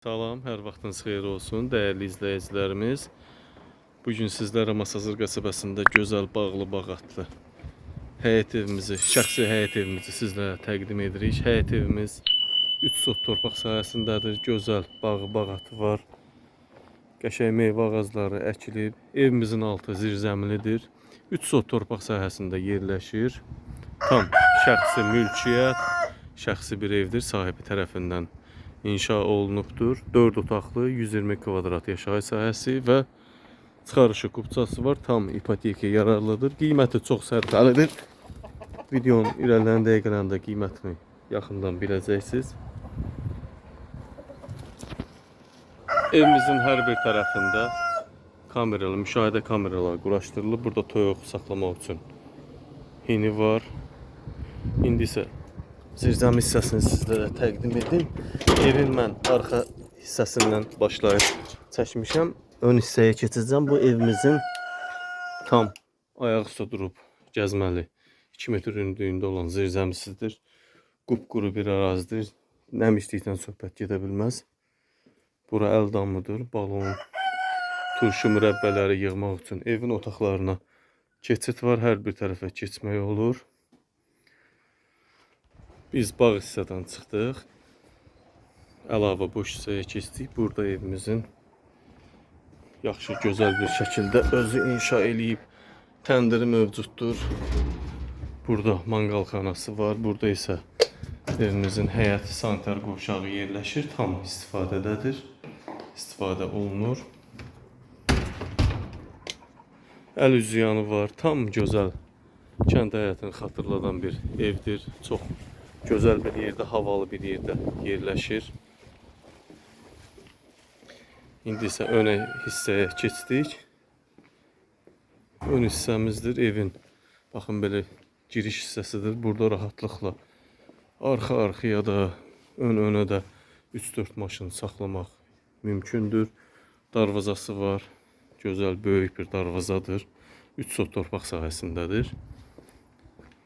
Salam, hər vaxtınız xeyir olsun, dəyərli izləyicilərimiz. Bu gün sizlərə Masazır qəsəbəsində gözəl bağlı bağatlı həyət evimizi, şəxsi həyət evimizi sizlərə təqdim edirik. Həyət evimiz 3 sot torpaq sahəsindədir. Gözəl bağı, bağatı var. Qəşəng meyvə ağacları əkilib. Evimizin altı zirzəmilidir. 3 sot torpaq sahəsində yerləşir. Tam şəxsi mülkiyyət, şəxsi bir evdir sahibi tərəfindən inşa olunubdur. 4 otaqlı 120 kvadrat yaşayış sahəsi və çıxarışı kupçası var. Tam ipoteka yararlıdır. Qiyməti çox sərfəlidir. Videonun irəliləyən dəqiqələrində qiymətini yaxından biləcəksiniz. Evimizin hər bir tərəfində kameralı, müşahidə kameraları quraşdırılıb. Burada toyuq saxlamaq üçün hini var. İndi isə zirzəm hissəsini sizlərə təqdim edim. Evin mən arxa hissəsindən başlayıb çəkmişəm. Ön hissəyə keçəcəm. Bu evimizin tam ayaq üstə durub gəzməli 2 metr hündürlüyündə olan zirzəmisidir. Qupquru bir ərazidir. Nəmişlikdən söhbət gedə bilməz. Bura əl damıdır. Balon, turşu mürəbbələri yığmaq üçün evin otaqlarına keçid var. Hər bir tərəfə keçmək olur. Biz bağ hissədən çıxdıq. Əlavə boş hissəyə keçdik. Burada evimizin yaxşı, gözəl bir şəkildə özü inşa eləyib. Təndiri mövcuddur. Burada manqal xanası var. Burada isə evimizin həyət sanitar qovşağı yerləşir. Tam istifadədədir. İstifadə olunur. Əl üzüyanı var. Tam gözəl kənd həyatını xatırladan bir evdir. Çox gözəl bir yerdə, havalı bir yerdə yerləşir. İndi isə ön hissəyə keçdik. Ön hissəmizdir evin. Baxın belə giriş hissəsidir. Burada rahatlıqla arxa-arxaya da, ön-önə də 3-4 maşın saxlamaq mümkündür. Darvazası var. Gözəl böyük bir darvazadır. 3 sot torpaq sahəsindədir.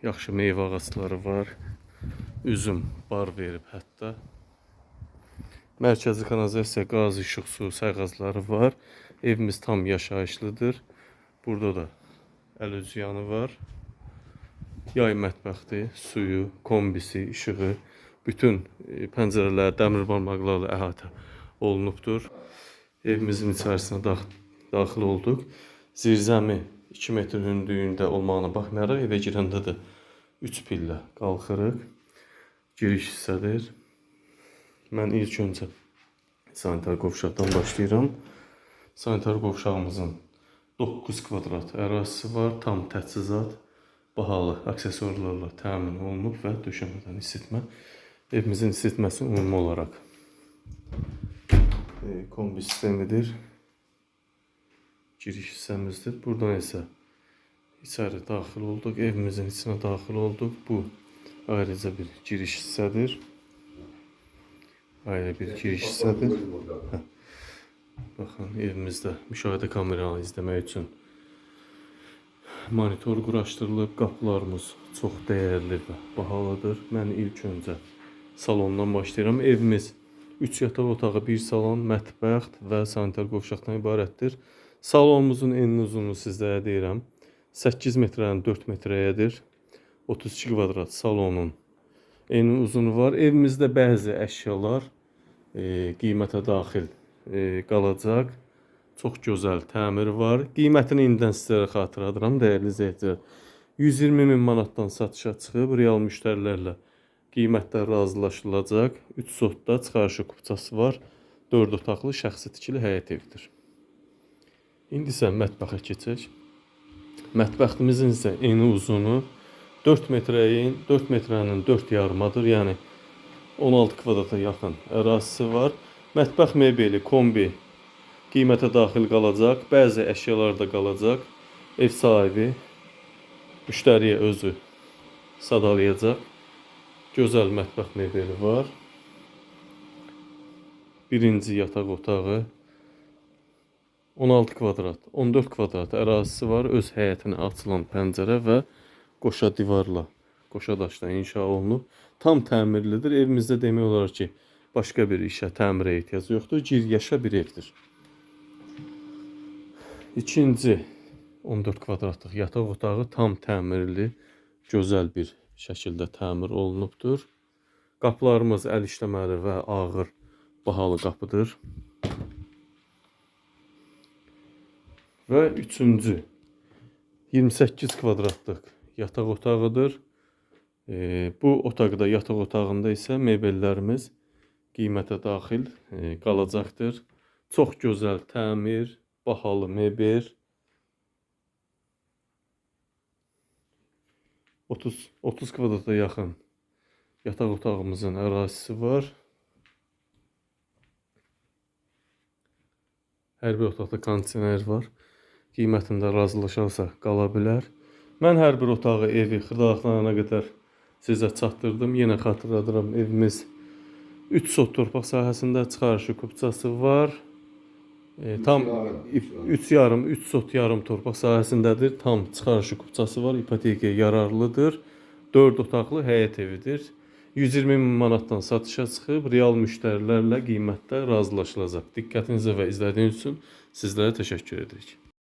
Yaxşı meyvə ağacları var. Üzüm bar verib hətta. Mərkəzi kanalizasiya, qaz, işıq, su sayğacları var. Evimiz tam yaşayışlıdır. Burada da əl üzüyanı var. Yay mətbəxdir, suyu, kombisi, işığı, bütün e, pəncərələr dəmir barmaqlarla əhatə olunubdur. Evimizin içərisinə dax daxil olduq. Zirzəmi 2 metr hündürlüyündə olmağına baxmayaraq evə girəndə də 3 pillə qalxırıq. Giriş hissədir. Mən ilk öncə sanitar qovşaqdan başlayıram. Sanitar qovşağımızın 9 kvadrat ərazisi var, tam təchizat, bahalı aksesuarlarla təmin olunub və döşəmədən isitmə. Evimizin isitməsi ümumi olaraq e, kombi sistemidir. Giriş hissəmizdir. Buradan isə içəri daxil olduq. Evimizin içinə daxil olduq. Bu ayrıca bir giriş hissədir. Ayrı bir giriş hissədir. Hə. Baxın, evimizdə müşahidə kameraları izləmək üçün monitor quraşdırılıb. Qapılarımız çox dəyərli və bahalıdır. Mən ilk öncə salondan başlayıram. Evimiz 3 yataq otağı, 1 salon, mətbəx və sanitar qovşaqdan ibarətdir. Salonumuzun enli uzunluğu sizlərə deyirəm. 8 metrədən 4 metrəyədir. 32 kvadrat salonun eni uzunu var. Evimizdə bəzi əşyalar e, qiymətə daxil e, qalacaq. Çox gözəl təmiri var. Qiymətini indidən sizlərə xatırladıram, dəyərli izləyicilər. 120 min manatdan satışa çıxıb real müştərilərlə qiymətlər razılaşılacaq. 3 sotda çıxarışı kupçası var. 4 otaqlı şəxsi tikili həyət evidir. İndi isə mətbəxə keçək. Mətbəximizin isə eni uzunu 4 metrəyin 4 metrənin 4 yarımadır. Yəni 16 kvadrata yaxın ərazisi var. Mətbəx mebeli, kombi qiymətə daxil qalacaq. Bəzi əşyalar da qalacaq. Ev sahibi müştəriyə özü sadalayacaq. Gözəl mətbəx mebeli var. Birinci yataq otağı 16 kvadrat, 14 kvadrat ərazisi var. Öz həyətinə açılan pəncərə və qoşa divarla, qoşa daşla inşa olunub. Tam təmirlidir. Evimizdə demək olar ki, başqa bir işə, təmirə ehtiyac yoxdur. Gir yaşa bir evdir. İkinci 14 kvadratlıq yataq otağı tam təmirli, gözəl bir şəkildə təmir olunubdur. Qapılarımız əl işləməli və ağır bahalı qapıdır. Və üçüncü 28 kvadratlıq yataq otağıdır. E, bu otaqda, yataq otağında isə mebellərimiz qiymətə daxil e, qalacaqdır. Çox gözəl təmir, bahalı mebel. 30 30 kvadrata yaxın yataq otağımızın ərazisi var. Hər bir otaqda kondisioner var. Qiymətində razılaşarsa qala bilər. Mən hər bir otağı, evi xırdalaqlarına qədər sizə çatdırdım. Yenə xatırladıram, evimiz 3 sot torpaq sahəsində çıxarışı kupçası var. E, tam yarım, 3 yarım, 3 sot yarım torpaq sahəsindədir. Tam çıxarışı kupçası var. İpotekaya yararlıdır. 4 otaqlı həyət evidir. 120 min manatdan satışa çıxıb real müştərilərlə qiymətdə razılaşılacaq. Diqqətinizə və izlədiyiniz üçün sizlərə təşəkkür edirik.